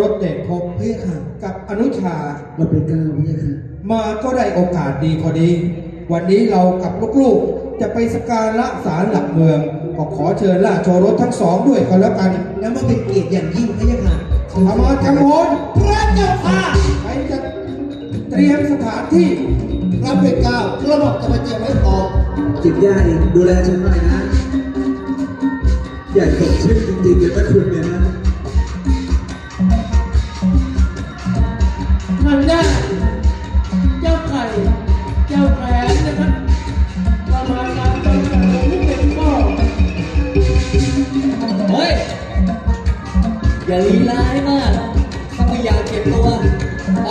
รสเดชพบเฮ้ยค่ะ กับอนุชาเราเป็นเก้าเฮ้ยค่ะ มาก็ได้โอกาสดีพอดี วันนี้เรากับลูกๆ จะไปสกการะศาลหลักเมือง ก็ขอเชิญราชโอรสทั้งสองด้วยกันแล้วกันแล้วมันเป็นเกียรติอย่างยิ่งเฮ้ยค่ะอามรกำมลพระเจ้าค่ะไปจะเตรียมสถานที่เราเป็นเก้ากระบอกจะมาเจียมไม่พอจิตย่าเองดูแลฉันหน่อยนะอย่าสดชื่นจริงๆเลยนะคุณเนี่ยนะ แก้วแหวนนะครับประมาณการต้นแบบที่เป็นกเฮ้ย อย่าลีลาให้มาก ถ้าไม่อยากเก็บตัว ไป